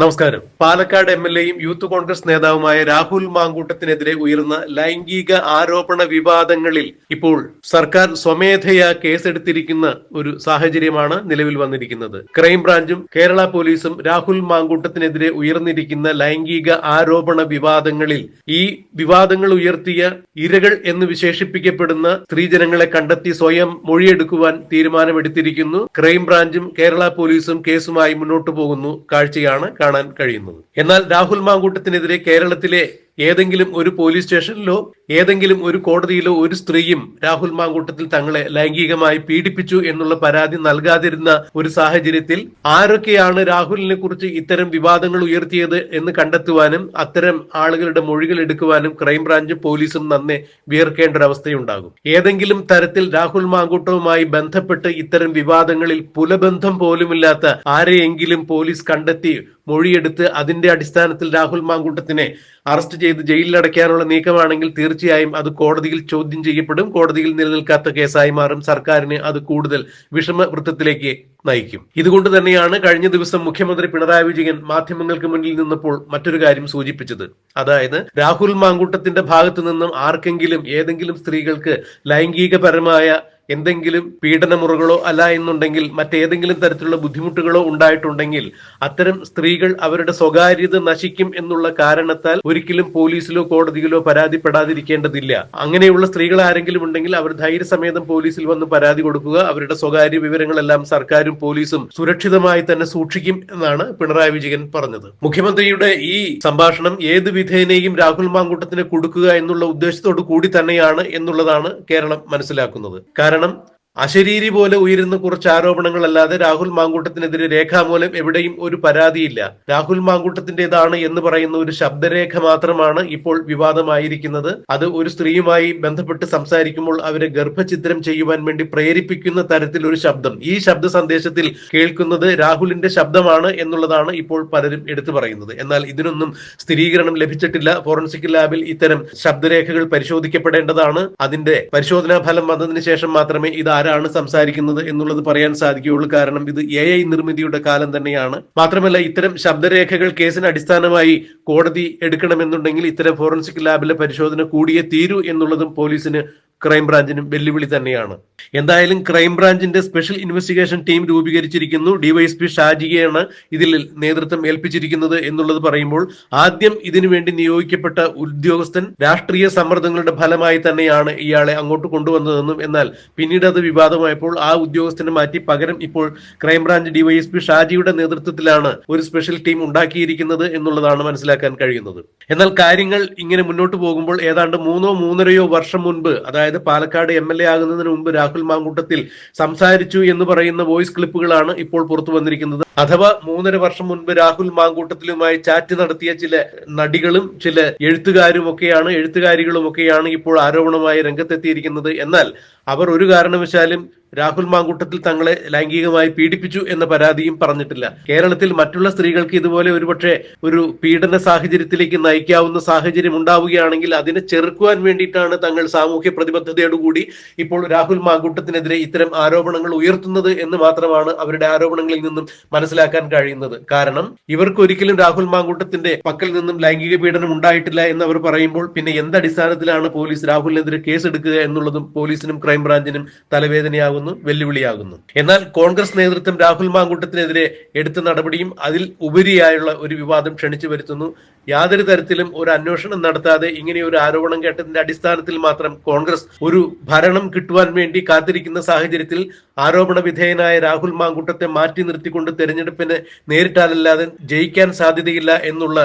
നമസ്കാരം. Palakkad M L എയും youth Congress നേതാവുമായ രാഹുൽ മാങ്കൂട്ടത്തിനെതിരെ ഉയർന്ന ലൈംഗിക ആരോപണ വിവാദങ്ങളിൽ ഇപ്പോൾ സർക്കാർ സ്വമേധയാ കേസെടുത്തിരിക്കുന്ന ഒരു സാഹചര്യമാണ് നിലവിൽ വന്നിരിക്കുന്നത്. ക്രൈംബ്രാഞ്ചും കേരള പോലീസും രാഹുൽ മാങ്കൂട്ടത്തിനെതിരെ ഉയർന്നിരിക്കുന്ന ലൈംഗിക ആരോപണ വിവാദങ്ങളിൽ ഈ വിവാദങ്ങൾ ഉയർത്തിയ ഇരകൾ എന്ന് വിശേഷിപ്പിക്കപ്പെടുന്ന സ്ത്രീജനങ്ങളെ കണ്ടെത്തി സ്വയം മൊഴിയെടുക്കുവാൻ തീരുമാനമെടുത്തിരിക്കുന്നു. ക്രൈംബ്രാഞ്ചും കേരള പോലീസും കേസുമായി മുന്നോട്ടു പോകുന്നു. കാഴ്ചയാണ് കാണാൻ കഴിയുന്നത്. എന്നാൽ രാഹുൽ മാങ്കൂട്ടത്തിനെതിരെ കേരളത്തിലെ ഏതെങ്കിലും ഒരു പോലീസ് സ്റ്റേഷനിലോ ഏതെങ്കിലും ഒരു കോടതിയിലോ ഒരു സ്ത്രീയും രാഹുൽ മാങ്കൂട്ടത്തിൽ തങ്ങളെ ലൈംഗികമായി പീഡിപ്പിച്ചു എന്നുള്ള പരാതി നൽകാതിരുന്ന ഒരു സാഹചര്യത്തിൽ ആരൊക്കെയാണ് രാഹുലിനെ കുറിച്ച് ഇത്തരം വിവാദങ്ങൾ ഉയർത്തിയത് എന്ന് കണ്ടെത്തുവാനും അത്തരം ആളുകളുടെ മൊഴികൾ എടുക്കുവാനും ക്രൈംബ്രാഞ്ചും പോലീസും നന്നെ വിയർക്കേണ്ട അവസ്ഥയുണ്ടാകും. ഏതെങ്കിലും തരത്തിൽ രാഹുൽ മാങ്കൂട്ടവുമായി ബന്ധപ്പെട്ട് ഇത്തരം വിവാദങ്ങളിൽ പുലബന്ധം പോലുമില്ലാത്ത ആരെയെങ്കിലും പോലീസ് കണ്ടെത്തി മൊഴിയെടുത്ത് അതിന്റെ അടിസ്ഥാനത്തിൽ രാഹുൽ മാങ്കൂട്ടത്തിനെ അറസ്റ്റ് ചെയ്ത് ജയിലിൽ അടയ്ക്കാനുള്ള നീക്കമാണെങ്കിൽ തീർച്ചയായും അത് കോടതിയിൽ ചോദ്യം ചെയ്യപ്പെടും. കോടതിയിൽ നിലനിൽക്കാത്ത കേസായി മാറും. സർക്കാരിനെ അത് കൂടുതൽ വിഷമവൃത്തത്തിലേക്ക് നയിക്കും. ഇതുകൊണ്ട് തന്നെയാണ് കഴിഞ്ഞ ദിവസം മുഖ്യമന്ത്രി പിണറായി വിജയൻ മാധ്യമങ്ങൾക്ക് മുന്നിൽ നിന്നപ്പോൾ മറ്റൊരു കാര്യം സൂചിപ്പിച്ചത്. അതായത് രാഹുൽ മാങ്കൂട്ടത്തിന്റെ ഭാഗത്തു നിന്നും ആർക്കെങ്കിലും ഏതെങ്കിലും സ്ത്രീകൾക്ക് ലൈംഗികപരമായ എന്തെങ്കിലും പീഡനമുറകളോ അല്ല എന്നുണ്ടെങ്കിൽ മറ്റേതെങ്കിലും തരത്തിലുള്ള ബുദ്ധിമുട്ടുകളോ ഉണ്ടായിട്ടുണ്ടെങ്കിൽ അത്തരം സ്ത്രീകൾ അവരുടെ സ്വകാര്യത നശിക്കും എന്നുള്ള കാരണത്താൽ ഒരിക്കലും പോലീസിലോ കോടതിയിലോ പരാതിപ്പെടാതിരിക്കേണ്ടതില്ല. അങ്ങനെയുള്ള സ്ത്രീകൾ ആരെങ്കിലും ഉണ്ടെങ്കിൽ അവർ ധൈര്യസമേതം പോലീസിൽ വന്ന് പരാതി കൊടുക്കുക. അവരുടെ സ്വകാര്യ വിവരങ്ങളെല്ലാം സർക്കാരും പോലീസും സുരക്ഷിതമായി തന്നെ സൂക്ഷിക്കും എന്നാണ് പിണറായി വിജയൻ പറഞ്ഞത്. മുഖ്യമന്ത്രിയുടെ ഈ സംഭാഷണം ഏത് വിധേനയും രാഹുൽ മാങ്കൂട്ടത്തിന് കൊടുക്കുക എന്നുള്ള ഉദ്ദേശത്തോടു കൂടി തന്നെയാണ് എന്നുള്ളതാണ് കേരളം മനസ്സിലാക്കുന്നത്. കാരണം kararının അശരീരി പോലെ ഉയരുന്ന കുറച്ച് ആരോപണങ്ങൾ അല്ലാതെ രാഹുൽ മാങ്കൂട്ടത്തിനെതിരെ രേഖാമൂലം എവിടെയും ഒരു പരാതിയില്ല. രാഹുൽ മാങ്കൂട്ടത്തിന്റേതാണ് എന്ന് പറയുന്ന ഒരു ശബ്ദരേഖ മാത്രമാണ് ഇപ്പോൾ വിവാദമായിരിക്കുന്നത്. അത് ഒരു സ്ത്രീയുമായി ബന്ധപ്പെട്ട് സംസാരിക്കുമ്പോൾ അവരെ ഗർഭചിത്രം ചെയ്യുവാൻ വേണ്ടി പ്രേരിപ്പിക്കുന്ന തരത്തിൽ ഒരു ശബ്ദം. ഈ ശബ്ദ സന്ദേശത്തിൽ കേൾക്കുന്നത് രാഹുലിന്റെ ശബ്ദമാണ് എന്നുള്ളതാണ് ഇപ്പോൾ പലരും എടുത്തു പറയുന്നത്. എന്നാൽ ഇതിനൊന്നും സ്ഥിരീകരണം ലഭിച്ചിട്ടില്ല. ഫോറൻസിക് ലാബിൽ ഇത്തരം ശബ്ദരേഖകൾ പരിശോധിക്കപ്പെടേണ്ടതാണ്. അതിന്റെ പരിശോധനാ ഫലം വന്നതിന് ശേഷം മാത്രമേ ഇത് ആരാണ് സംസാരിക്കുന്നത് എന്നുള്ളത് പറയാൻ സാധിക്കുകയുള്ളൂ. കാരണം ഇത് എ ഐ നിർമ്മിതിയുടെ കാലം തന്നെയാണ്. മാത്രമല്ല ഇത്തരം ശബ്ദരേഖകൾ കേസിന് അടിസ്ഥാനമായി കോടതി എടുക്കണമെന്നുണ്ടെങ്കിൽ ഇത്തരം ഫോറൻസിക് ലാബിലെ പരിശോധന കൂടിയേ തീരൂ എന്നുള്ളതും പോലീസിന് ക്രൈംബ്രാഞ്ചിനും വെല്ലുവിളി തന്നെയാണ്. എന്തായാലും ക്രൈംബ്രാഞ്ചിന്റെ സ്പെഷ്യൽ ഇൻവെസ്റ്റിഗേഷൻ ടീം രൂപീകരിച്ചിരിക്കുന്നു. ഡിവൈഎസ്പി ഷാജിയാണ് ഇതിൽ നേതൃത്വം ഏൽപ്പിച്ചിരിക്കുന്നത് എന്നുള്ളത് പറയുമ്പോൾ ആദ്യം ഇതിനുവേണ്ടി നിയോഗിക്കപ്പെട്ട ഉദ്യോഗസ്ഥൻ രാഷ്ട്രീയ സമ്മർദ്ദങ്ങളുടെ ഫലമായി തന്നെയാണ് ഇയാളെ അങ്ങോട്ട് കൊണ്ടുവന്നതെന്നും എന്നാൽ പിന്നീട് അത് വിവാദമായപ്പോൾ ആ ഉദ്യോഗസ്ഥനെ മാറ്റി പകരം ഇപ്പോൾ ക്രൈംബ്രാഞ്ച് ഡിവൈഎസ്പി ഷാജിയുടെ നേതൃത്വത്തിലാണ് ഒരു സ്പെഷ്യൽ ടീം ഉണ്ടാക്കിയിരിക്കുന്നത് എന്നുള്ളതാണ് മനസ്സിലാക്കാൻ കഴിയുന്നത്. എന്നാൽ കാര്യങ്ങൾ ഇങ്ങനെ മുന്നോട്ട് പോകുമ്പോൾ ഏതാണ്ട് മൂന്നോ മൂന്നരയോ വർഷം മുൻപ് അതായത് പാലക്കാട് എം എൽ എ ആകുന്നതിന് മുമ്പ് രാഹുൽ മാങ്കൂട്ടത്തിൽ സംസാരിച്ചു എന്ന് പറയുന്ന വോയിസ് ക്ലിപ്പുകളാണ് ഇപ്പോൾ പുറത്തു വന്നിരിക്കുന്നത്. അഥവാ മൂന്നര വർഷം മുൻപ് രാഹുൽ മാങ്കൂട്ടത്തിലുമായി ചാറ്റ് നടത്തിയ ചില നടികളും ചില എഴുത്തുകാരും ഒക്കെയാണ് എഴുത്തുകാരികളും ഒക്കെയാണ് ഇപ്പോൾ ആരോപണമായി രംഗത്തെത്തിയിരിക്കുന്നത്. എന്നാൽ അവർ ഒരു കാരണവശാലും രാഹുൽ മാങ്കൂട്ടത്തിൽ തങ്ങളെ ലൈംഗികമായി പീഡിപ്പിച്ചു എന്ന പരാതിയും പറഞ്ഞിട്ടില്ല. കേരളത്തിൽ മറ്റുള്ള സ്ത്രീകൾക്ക് ഇതുപോലെ ഒരുപക്ഷെ ഒരു പീഡന സാഹചര്യത്തിലേക്ക് നയിക്കാവുന്ന സാഹചര്യം ഉണ്ടാവുകയാണെങ്കിൽ അതിനെ ചെറുക്കുവാൻ വേണ്ടിയിട്ടാണ് തങ്ങൾ സാമൂഹ്യ പ്രതിബദ്ധതയോടുകൂടി ഇപ്പോൾ രാഹുൽ മാങ്കൂട്ടത്തിനെതിരെ ഇത്തരം ആരോപണങ്ങൾ ഉയർത്തുന്നത് എന്ന് മാത്രമാണ് അവരുടെ ആരോപണങ്ങളിൽ നിന്നും മനസ്സിലാക്കാൻ കഴിയുന്നത്. കാരണം ഇവർക്ക് ഒരിക്കലും രാഹുൽ മാങ്കൂട്ടത്തിന്റെ പക്കൽ നിന്നും ലൈംഗിക പീഡനം ഉണ്ടായിട്ടില്ല എന്ന് അവർ പറയുമ്പോൾ പിന്നെ എന്തടിസ്ഥാനത്തിലാണ് പോലീസ് രാഹുലിനെതിരെ കേസെടുക്കുക എന്നുള്ളതും പോലീസിനും ക്രൈംബ്രാഞ്ചിനും തലവേദനയാകുന്നു വെല്ലുവിളിയാകുന്നു. എന്നാൽ കോൺഗ്രസ് നേതൃത്വം രാഹുൽ മാങ്കൂട്ടത്തിനെതിരെ എടുത്ത നടപടിയും അതിൽ ഉപരിയായുള്ള ഒരു വിവാദം ക്ഷണിച്ചു വരുത്തുന്നു. യാതൊരു തരത്തിലും ഒരു അന്വേഷണം നടത്താതെ ഇങ്ങനെ ഒരു ആരോപണം കേട്ടതിന്റെ അടിസ്ഥാനത്തിൽ മാത്രം കോൺഗ്രസ് ഒരു ഭരണം കിട്ടുവാൻ വേണ്ടി കാത്തിരിക്കുന്ന സാഹചര്യത്തിൽ ആരോപണ വിധേയനായ രാഹുൽ മാങ്കൂട്ടത്തെ മാറ്റി നിർത്തിക്കൊണ്ട് തെരഞ്ഞെടുപ്പിന് നേരിട്ടാലല്ലാതെ ജയിക്കാൻ സാധ്യതയില്ല എന്നുള്ള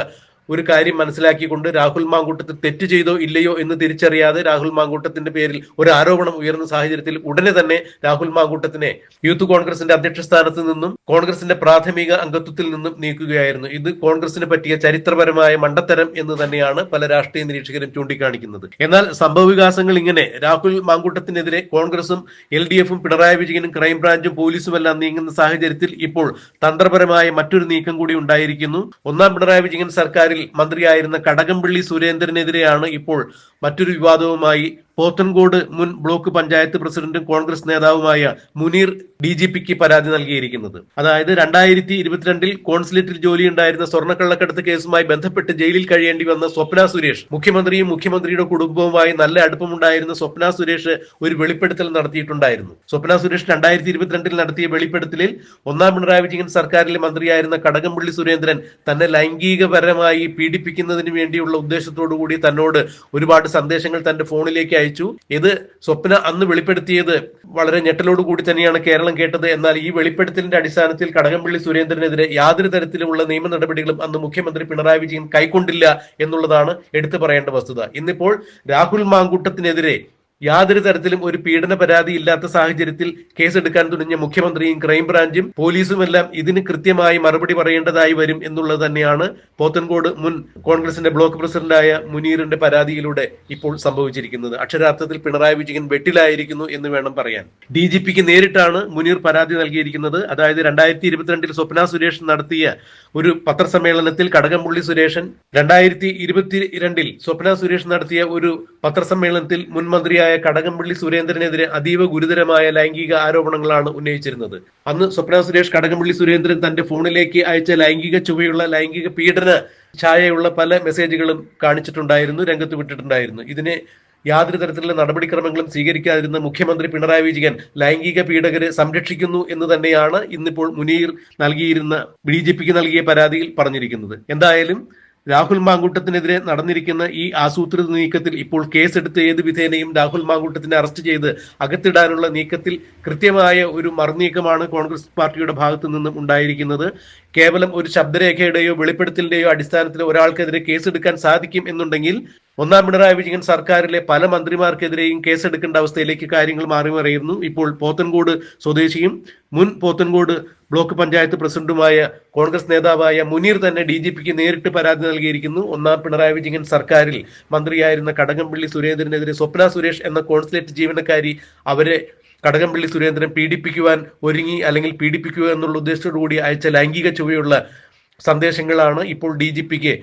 ഒരു കാര്യം മനസ്സിലാക്കിക്കൊണ്ട് രാഹുൽ മാങ്കൂട്ടത്തിൽ തെറ്റ് ചെയ്തോ ഇല്ലയോ എന്ന് തിരിച്ചറിയാതെ രാഹുൽ മാങ്കൂട്ടത്തിന്റെ പേരിൽ ഒരു ആരോപണം ഉയർന്ന സാഹചര്യത്തിൽ ഉടനെ തന്നെ രാഹുൽ മാങ്കൂട്ടത്തിനെ യൂത്ത് കോൺഗ്രസിന്റെ അധ്യക്ഷ സ്ഥാനത്ത് നിന്നും കോൺഗ്രസിന്റെ പ്രാഥമിക അംഗത്വത്തിൽ നിന്നും നീക്കുകയായിരുന്നു. ഇത് കോൺഗ്രസിന് പറ്റിയ ചരിത്രപരമായ മണ്ടത്തരം എന്ന് തന്നെയാണ് പല രാഷ്ട്രീയ നിരീക്ഷകരും ചൂണ്ടിക്കാണിക്കുന്നത്. എന്നാൽ സംഭവവികാസങ്ങൾ ഇങ്ങനെ. രാഹുൽ മാങ്കൂട്ടത്തിനെതിരെ കോൺഗ്രസും എൽ ഡി എഫും പിണറായി വിജയനും ക്രൈംബ്രാഞ്ചും പോലീസും എല്ലാം നീങ്ങുന്ന സാഹചര്യത്തിൽ ഇപ്പോൾ തന്ത്രപരമായ മറ്റൊരു നീക്കം കൂടി ഉണ്ടായിരിക്കുന്നു. ഒന്നാം പിണറായി വിജയൻ സർക്കാരിൽ മന്ത്രിയായിരുന്ന കടകംപള്ളി സുരേന്ദ്രനെതിരെയാണ് ഇപ്പോൾ മറ്റൊരു വിവാദവുമായി പോത്തൻകോട് മുൻ ബ്ലോക്ക് പഞ്ചായത്ത് പ്രസിഡന്റും കോൺഗ്രസ് നേതാവുമായ മുനീർ ഡി ജി പിക്ക് പരാതി നൽകിയിരിക്കുന്നത്. അതായത് രണ്ടായിരത്തി ഇരുപത്തിരണ്ടിൽ കോൺസുലേറ്റിൽ ജോലിയുണ്ടായിരുന്ന സ്വർണക്കള്ളക്കടത്ത് കേസുമായി ബന്ധപ്പെട്ട് ജയിലിൽ കഴിയേണ്ടി വന്ന സ്വപ്ന സുരേഷ് മുഖ്യമന്ത്രിയും മുഖ്യമന്ത്രിയുടെ കുടുംബവുമായി നല്ല അടുപ്പമുണ്ടായിരുന്ന സ്വപ്ന സുരേഷ് ഒരു വെളിപ്പെടുത്തൽ നടത്തിയിട്ടുണ്ടായിരുന്നു. സ്വപ്ന സുരേഷ് രണ്ടായിരത്തി ഇരുപത്തിരണ്ടിൽ നടത്തിയ വെളിപ്പെടുത്തലിൽ ഒന്നാം പിണറായി വിജയൻ സർക്കാരിലെ മന്ത്രിയായിരുന്ന കടകംപള്ളി സുരേന്ദ്രൻ തന്നെ ലൈംഗികപരമായി പീഡിപ്പിക്കുന്നതിന് വേണ്ടിയുള്ള ഉദ്ദേശത്തോടു കൂടി തന്നോട് ഒരുപാട് സന്ദേശങ്ങൾ തന്റെ ഫോണിലേക്ക് അയച്ചു ഇത് സ്വപ്ന അന്ന് വെളിപ്പെടുത്തിയത് വളരെ ഞെട്ടലോടുകൂടി തന്നെയാണ് കേരളം കേട്ടത്. എന്നാൽ ഈ വെളിപ്പെടുത്തലിന്റെ അടിസ്ഥാനത്തിൽ കടകംപള്ളി സുരേന്ദ്രനെതിരെ യാതൊരു തരത്തിലുമുള്ള നിയമ നടപടികളും അന്ന് മുഖ്യമന്ത്രി പിണറായി വിജയൻ കൈക്കൊണ്ടില്ല എന്നുള്ളതാണ് എടുത്തു പറയേണ്ട വസ്തുത. ഇന്നിപ്പോൾ രാഹുൽ മാങ്കൂട്ടത്തിനെതിരെ യാതൊരു തരത്തിലും ഒരു പീഡന പരാതി ഇല്ലാത്ത സാഹചര്യത്തിൽ കേസെടുക്കാൻ തുനിഞ്ഞ മുഖ്യമന്ത്രിയും ക്രൈംബ്രാഞ്ചും പോലീസുമെല്ലാം ഇതിന് കൃത്യമായി മറുപടി പറയേണ്ടതായി വരും എന്നുള്ളത് തന്നെയാണ് പോത്തൻകോട് മുൻ കോൺഗ്രസിന്റെ ബ്ലോക്ക് പ്രസിഡന്റായ മുനീറിന്റെ പരാതിയിലൂടെ ഇപ്പോൾ സംഭവിച്ചിരിക്കുന്നത്. അക്ഷരാർത്ഥത്തിൽ പിണറായി വിജയൻ വെട്ടിലായിരിക്കുന്നു എന്ന് വേണം പറയാൻ. ഡി ജി പിക്ക് നേരിട്ടാണ് മുനീർ പരാതി നൽകിയിരിക്കുന്നത്. അതായത് രണ്ടായിരത്തി ഇരുപത്തിരണ്ടിൽ സ്വപ്ന സുരേഷ് നടത്തിയ ഒരു പത്രസമ്മേളനത്തിൽ കടകംപള്ളി സുരേഷൻ രണ്ടായിരത്തി ഇരുപത്തിരണ്ടിൽ സ്വപ്ന സുരേഷ് നടത്തിയ ഒരു പത്രസമ്മേളനത്തിൽ മുൻ കടകംപള്ളി സുരേന്ദ്രനെതിരെ അതീവ ഗുരുതരമായ ലൈംഗിക ആരോപണങ്ങളാണ് ഉന്നയിച്ചിരുന്നത്. അന്ന് സ്വപ്ന സുരേഷ് കടകംപള്ളി സുരേന്ദ്രൻ തന്റെ ഫോണിലേക്ക് അയച്ച ലൈംഗിക ചുവയുള്ള ലൈംഗിക പീഡന ഛായയുള്ള പല മെസ്സേജുകളും കാണിച്ചിട്ടുണ്ടായിരുന്നു രംഗത്ത് വിട്ടിട്ടുണ്ടായിരുന്നു. ഇതിനെ യാതൊരു തരത്തിലുള്ള നടപടിക്രമങ്ങളും സ്വീകരിക്കാതിരുന്ന മുഖ്യമന്ത്രി പിണറായി വിജയൻ ലൈംഗിക പീഡകരെ സംരക്ഷിക്കുന്നു എന്ന് തന്നെയാണ് ഇന്നിപ്പോൾ മുനീർ നൽകിയിരുന്ന ബി ജെ പിക്ക് നൽകിയ പരാതിയിൽ പറഞ്ഞിരിക്കുന്നത്. എന്തായാലും രാഹുൽ മാങ്കൂട്ടത്തിനെതിരെ നടന്നിരിക്കുന്ന ഈ ആസൂത്രിത നീക്കത്തിൽ ഇപ്പോൾ കേസെടുത്ത് ഏത് വിധേനയും രാഹുൽ മാങ്കൂട്ടത്തിനെ അറസ്റ്റ് ചെയ്ത് അകത്തിടാനുള്ള നീക്കത്തിൽ കൃത്യമായ ഒരു മറുനീക്കമാണ് കോൺഗ്രസ് പാർട്ടിയുടെ ഭാഗത്തു നിന്നും ഉണ്ടായിരിക്കുന്നത്. കേവലം ഒരു ശബ്ദരേഖയുടെയോ വെളിപ്പെടുത്തലിന്റെയോ അടിസ്ഥാനത്തിൽ ഒരാൾക്കെതിരെ കേസെടുക്കാൻ സാധിക്കും എന്നുണ്ടെങ്കിൽ ഒന്നാം പിണറായി വിജയൻ സർക്കാരിലെ പല മന്ത്രിമാർക്കെതിരെയും കേസെടുക്കേണ്ട അവസ്ഥയിലേക്ക് കാര്യങ്ങൾ മാറി മറിയുന്നു. ഇപ്പോൾ പോത്തൻകോട് സ്വദേശിയും മുൻ പോത്തൻകോട് ബ്ലോക്ക് പഞ്ചായത്ത് പ്രസിഡന്റുമായ കോൺഗ്രസ് നേതാവായ മുനീർ തന്നെ ഡി ജി പിക്ക് നേരിട്ട് പരാതി നൽകിയിരിക്കുന്നു. ഒന്നാം പിണറായി വിജയൻ സർക്കാരിൽ മന്ത്രിയായിരുന്ന കടകംപള്ളി സുരേന്ദ്രനെതിരെ സ്വപ്ന സുരേഷ് എന്ന കോൺസുലേറ്റ് ജീവനക്കാരി അവരെ കടകംപള്ളി സുരേന്ദ്രൻ പീഡിപ്പിക്കുവാൻ ഒരുങ്ങി അല്ലെങ്കിൽ പീഡിപ്പിക്കുക എന്നുള്ള ഉദ്ദേശത്തോടു കൂടി അയച്ച ലൈംഗിക ചുവയുള്ള സന്ദേശങ്ങളാണ് ഇപ്പോൾ ഡി ജി പിക്ക്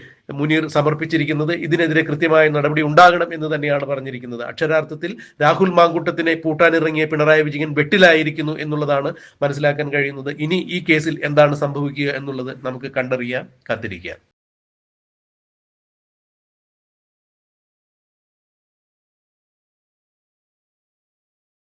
മുനീർ സമർപ്പിച്ചിരിക്കുന്നത്. ഇതിനെതിരെ കൃത്യമായ നടപടി ഉണ്ടാകണം എന്ന് തന്നെയാണ് പറഞ്ഞിരിക്കുന്നത്. അക്ഷരാർത്ഥത്തിൽ രാഹുൽ മാങ്കൂട്ടത്തിനെ പൂട്ടാനിറങ്ങിയ പിണറായി വിജയൻ വെട്ടിലായിരിക്കുന്നു എന്നുള്ളതാണ് മനസ്സിലാക്കാൻ കഴിയുന്നത്. ഇനി ഈ കേസിൽ എന്താണ് സംഭവിക്കുക എന്നുള്ളത് നമുക്ക് കണ്ടറിയാം കാത്തിരിക്കാം.